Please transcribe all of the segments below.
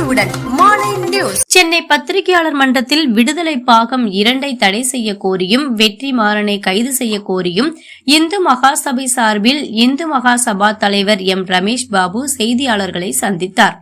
மாலை நியூஸ். சென்னை பத்திரிகையாளர் மன்றத்தில் விடுதலை பாகம் இரண்டை தடை செய்ய கோரியும் வெற்றி மாறனை கைது செய்ய கோரியும் இந்து மகாசபை சார்பில் இந்து மகாசபா தலைவர் எம் ரமேஷ் பாபு செய்தியாளர்களை சந்தித்தார்.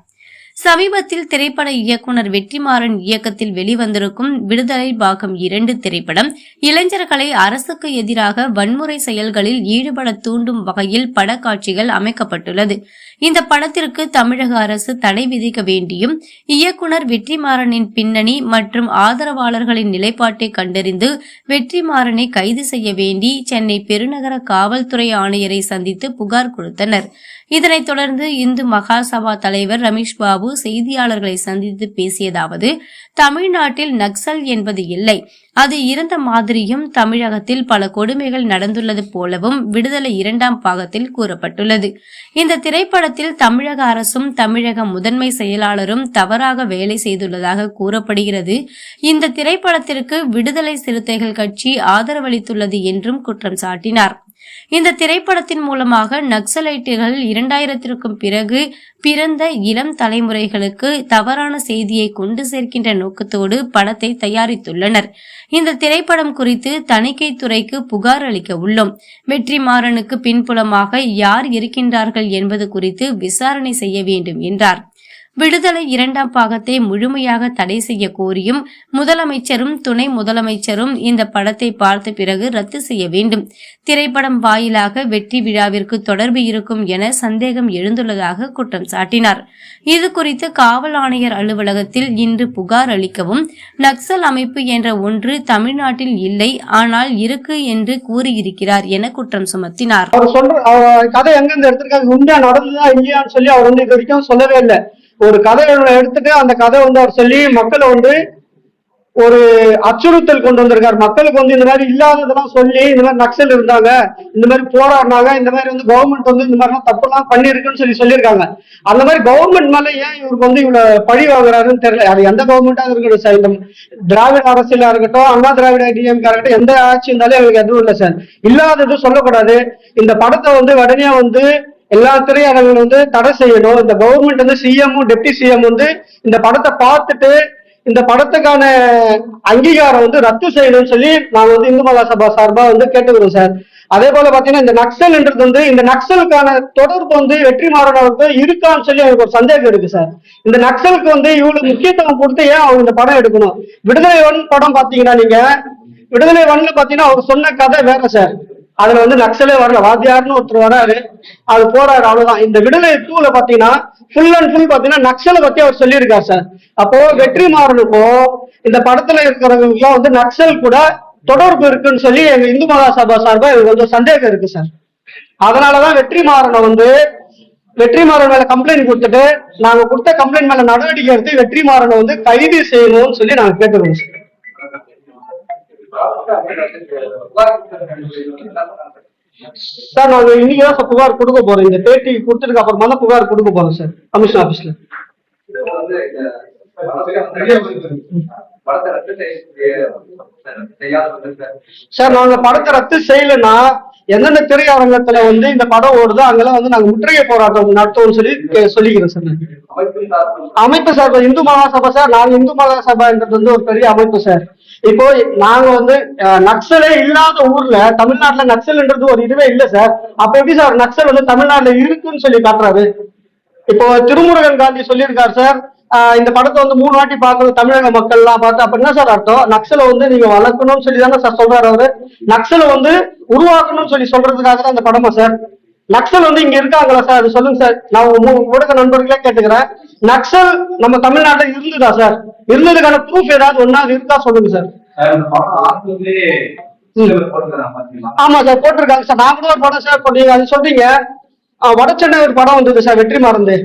சமீபத்தில் திரைப்பட இயக்குனர் வெற்றிமாறன் இயக்கத்தில் வெளிவந்திருக்கும் விடுதலை பாகம் இரண்டு திரைப்படம் இளைஞர்களை அரசுக்கு எதிராக வன்முறை செயல்களில் ஈடுபட தூண்டும் வகையில் படக்காட்சிகள் அமைக்கப்பட்டுள்ளது. இந்த படத்திற்கு தமிழக அரசு தடை விதிக்க வேண்டியும் இயக்குனர் வெற்றிமாறனின் பின்னணி மற்றும் ஆதரவாளர்களின் நிலைப்பாட்டை கண்டறிந்து வெற்றிமாறனை கைது செய்ய வேண்டி சென்னை பெருநகர காவல்துறை ஆணையரை சந்தித்து புகார் கொடுத்தனர். இதனைத் தொடர்ந்து இந்து மகாசபா தலைவர் ரமேஷ் பாபு பாபு செய்தியாளர்களை சந்தித்து பேசியதாவது தமிழ்நாட்டில் நக்சல் என்பது இல்லை. அது இருந்த மாதிரியும் தமிழகத்தில் பல கொடுமைகள் நடந்துள்ளது போலவும் விடுதலை இரண்டாம் பாகத்தில் கூறப்பட்டுள்ளது. இந்த திரைப்படத்தில் தமிழக அரசும் தமிழக முதன்மை செயலாளரும் தவறாக வேலை செய்துள்ளதாக கூறப்படுகிறது. இந்த திரைப்படத்திற்கு விடுதலை சிறுத்தைகள் கட்சி ஆதரவளித்துள்ளது என்றும் குற்றம் சாட்டினார். இந்த திரைப்படத்தின் மூலமாக நக்சலைட்டுகள் இரண்டாயிரத்திற்கும் பிறகு பிறந்த இளம் தலைமுறைகளுக்கு தவறான செய்தியை கொண்டு சேர்க்கின்ற நோக்கத்தோடு படத்தை தயாரித்துள்ளனர். இந்த திரைப்படம் குறித்து தணிக்கை துறைக்கு புகார் அளிக்க உள்ளோம். வெற்றிமாறனுக்கு பின்புலமாக யார் இருக்கின்றார்கள் என்பது குறித்து விசாரணை செய்ய வேண்டும் என்றார். விடுதலை இரண்டாம் பாகத்தை முழுமையாக தடை செய்ய கோரியும் முதலமைச்சரும் துணை முதலமைச்சரும் இந்த படத்தை பார்த்த பிறகு ரத்து செய்ய வேண்டும். திரைப்படம் வாயிலாக வெற்றி விழாவிற்கு தொடர்பு இருக்கும் என சந்தேகம் எழுந்துள்ளதாக குற்றம் சாட்டினார். இது குறித்து காவல் ஆணையர் அலுவலகத்தில் இன்று புகார் அளிக்கவும் நக்சல் அமைப்பு என்ற ஒன்று தமிழ்நாட்டில் இல்லை ஆனால் இருக்கு என்று கூறியிருக்கிறார் என குற்றம் சுமத்தினார். அவர் சொல்ற கதை எங்க இருந்து எடுத்திருக்காங்க உண்மையா நடந்ததா இல்லையான்னு சொல்லி அவர் வந்து இது வரைக்கும் சொல்லவே இல்லை. ஒரு கதையை எடுத்துட்டு அந்த கதை வந்து அவர் சொல்லி மக்களை வந்து ஒரு அச்சுறுத்தல் கொண்டு வந்திருக்காரு. மக்களுக்கு வந்து இந்த மாதிரி இல்லாததெல்லாம் சொல்லி இந்த மாதிரி நக்சல் இருந்தாங்க இந்த மாதிரி போராடினாங்க இந்த மாதிரி வந்து கவர்மெண்ட் வந்து இந்த மாதிரிலாம் தப்புலாம் பண்ணிருக்குன்னு சொல்லி சொல்லியிருக்காங்க. அந்த மாதிரி கவர்மெண்ட் மேல ஏன் இவருக்கு வந்து இவ்வளவு பழி வாங்குறாருன்னு தெரியல. அது எந்த கவர்மெண்டா இருக்கட்டும் சார் இந்த திராவிட அரசியலா இருக்கட்டும் அண்ணா திராவிட டிஎம்கே இருக்கட்டும் எந்த ஆட்சி இருந்தாலும் எங்களுக்கு எதுவும் இல்லை சார். இல்லாதது சொல்லக்கூடாது. இந்த படத்தை வந்து உடனே வந்து எல்லா திரையரங்குகளும் வந்து தடை செய்யணும். இந்த கவர்மெண்ட் வந்து சிஎம் டெப்டி சிஎம் வந்து இந்த படத்தை பார்த்துட்டு இந்த படத்துக்கான அங்கீகாரம் வந்து ரத்து செய்யணும்னு சொல்லி நான் வந்து இந்து மகா சபா சார்பா வந்து கேட்டுக்கிறோம் சார். அதே போல பாத்தீங்கன்னா இந்த நக்சல்ன்றது வந்து இந்த நக்சலுக்கான தொடர்பு வந்து வெற்றி வெற்றிமாறனவருக்கு இருக்கான்னு சொல்லி எனக்கு ஒரு சந்தேகம் இருக்கு சார். இந்த நக்சலுக்கு வந்து இவ்வளவு முக்கியத்துவம் கொடுத்து ஏன் அவங்க இந்த படம் எடுக்கணும்? விடுதலை ஒன் படம் பாத்தீங்கன்னா நீங்க விடுதலை ஒன்னு பாத்தீங்கன்னா அவர் சொன்ன கதை வேற சார். அதுல வந்து நக்சலே வரல. வாத்தியார்னு ஒருத்தர் வராரு. அது போறாரு அவ்வளவுதான். இந்த விடுதலை டூல பாத்தீங்கன்னா ஃபுல் அண்ட் ஃபுல் பாத்தீங்கன்னா நக்சலை பத்தி அவர் சொல்லியிருக்காரு சார் அப்போ வெற்றி மாறனுக்கும் இந்த படத்துல இருக்கிறவங்களுக்குலாம் வந்து நக்சல் கூட தொடர்பு இருக்குன்னு சொல்லி எங்க இந்து மகாசபா சார்பா எனக்கு வந்து சந்தேகம் இருக்கு சார் அதனாலதான் வெற்றி மாறனை வந்து வெற்றி மாறன் மேல கம்ப்ளைண்ட் கொடுத்துட்டு நாங்க கொடுத்த கம்ப்ளைண்ட் மேல நடவடிக்கை எடுத்து வெற்றி மாறனை வந்து கைது செய்யணும்னு சொல்லி நாங்க கேட்டுருவோம் சார் சார் நாங்க இன்னைக்கு தான் புகார் கொடுக்க போறோம் இந்த பேட்டி கொடுத்ததுக்கு அப்புறமா தான் புகார் கொடுக்க போறோம் சார் கமிஷன் ஆபீஸ்ல சார் நாங்க படத்தை ரத்து செய்யலைன்னா எந்தெந்த திரையரங்கத்துல வந்து இந்த படம் ஓடுதோ அங்கெல்லாம் வந்து நாங்க முற்றுகை போராட்டம் நடத்தோம்னு சொல்லி சொல்லிக்கிறோம் சார். அமைப்பு சார் இந்து மகாசபா சார் நாங்க இந்து மகாசபான்றது வந்து ஒரு பெரிய அமைப்பு சார். இப்போ நாங்க வந்து நக்சலே இல்லாத ஊர்ல தமிழ்நாட்டுல நக்சல்ன்றது ஒரு இதுவே இல்ல சார். அப்ப எப்படி சார் நக்சல் வந்து தமிழ்நாட்டுல இருக்குன்னு சொல்லி காட்டுறாரு? இப்போ திருமுருகன் காந்தி சொல்லியிருக்காரு சார் இந்த படத்தை வந்து மூணு வாட்டி பார்க்கணும் தமிழக மக்கள்லாம் பார்த்து அப்ப என்ன சார் அர்த்தம்? நக்சலை வந்து நீங்க வளர்க்கணும்னு சொல்லி தானே சார் சொல்றாரு அவரு. நக்சலை வந்து உருவாக்கணும்னு சொல்லி சொல்றதுக்காக தான் இந்த படமா சார்? நக்சல் வந்து இங்க இருக்காங்களா சார்? அது சொல்லுங்க சார். நான் ஊடக நண்பர்களே கேட்டுக்கிறேன். நக்சல் நம்ம தமிழ்நாட்டுல இருந்ததா சார்? இருந்ததுக்கான ப்ரூஃப் ஏதாவது ஒன்னா இருக்கா சொல்லுங்க சார். ஆமா சார் போட்டிருக்காங்க சார். நான் கூட ஒரு படம் சார் இப்போ நீங்க அது சொல்றீங்க. வடசென்னை ஒரு படம் வந்தது சார் வெற்றி மறந்து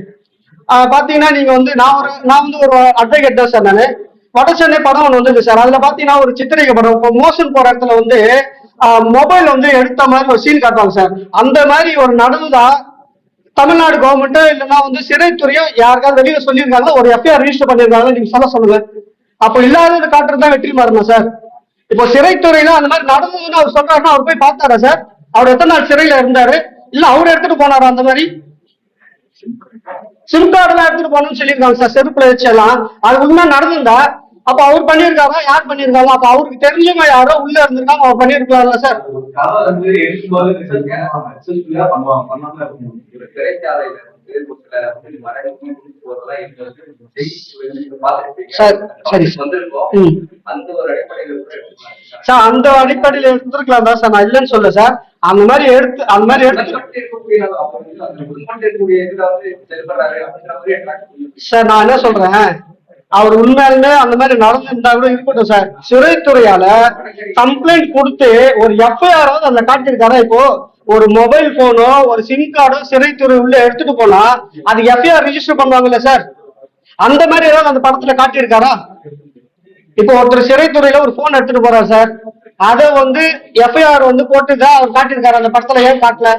பாத்தீங்கன்னா நீங்க வந்து நான் ஒரு நான் வந்து ஒரு அட்வொகேட் தான் சார் நானு. வடசென்னை படம் ஒன்று வந்துருக்கு சார் அதுல பாத்தீங்கன்னா ஒரு சித்திரிகை படம். இப்போ மோஷன் போற இடத்துல வந்து மொபைல் வந்து எடுத்த மாதிரி ஒரு சீன் காட்டுவாங்க சார் அந்த மாதிரி ஒரு நடந்துதான் தமிழ்நாடு கவர்மெண்ட்டோ இல்லைன்னா வந்து சிறைத்துறையோ யாருக்காவது வெளியில சொல்லியிருக்காங்க ஒரு எஃப்ஐஆர் ரெஜிஸ்டர் பண்ணியிருக்காங்க நீங்க சொல்ல சொல்லுங்க. அப்போ இல்லாதது காட்டுறது தான் வெற்றி மாறணும் சார் இப்போ சிறைத்துறையில அந்த மாதிரி நடந்ததுன்னு அவர் சொல்றாருன்னா அவர் போய் பார்த்தாரா சார் அவர் எத்தனை நாள் சிறையில இருந்தாரு? இல்ல அவர் எடுத்துட்டு போனாரா அந்த மாதிரி? சிம் கார்டு எல்லாம் எடுத்துட்டு போகணும்னு சொல்லியிருக்காங்க சார். செருப்புல வச்சு எல்லாம் அது உண்மை நடந்திருந்தா அப்ப அவர் பண்ணிருக்காரா யார் பண்ணிருக்காங்க அப்ப அவருக்கு தெரிஞ்சவங்க யாரோ உள்ள இருந்திருக்காங்க அவர் பண்ணியிருக்கலாம்ல சார்? பண்ணுவாங்க சரி. அந்த அடிப்படையில் கூட எடுத்துக்கலாம். சார் அந்த அடிப்படையில எடுத்துருக்கலாம் தான் சார். நான் இல்லைன்னு சொல்ல சார். அந்த மாதிரி எடுத்து அந்த மாதிரி எடுத்து. சார் நான் என்ன சொல்றேன்? அவர் உண்மையாலுமே அந்த மாதிரி நடந்திருந்தா கூட இருக்கட்டும் சார். சிறைத்துறையால கம்ப்ளைண்ட் கொடுத்து ஒரு எஃப்ஐஆர் அதுல காட்டியிருக்காரா இப்போ? ஒரு மொபைல் போனோ ஒரு சிம் கார்டோ சிறைத்துறை உள்ள எடுத்துட்டு போனா அது எஃப்ஐஆர் ரிஜிஸ்டர் பண்ணுவாங்கல்ல சார் அந்த மாதிரி ஏதாவது அந்த படத்துல காட்டியிருக்காரா? இப்போ ஒருத்தர் சிறைத்துறையில ஒரு போன் எடுத்துட்டு போறாரு சார் அதை வந்து எஃப்ஐஆர் வந்து போட்டுதான் அவர் காட்டியிருக்காரு. அந்த படத்துல ஏன் காட்டல?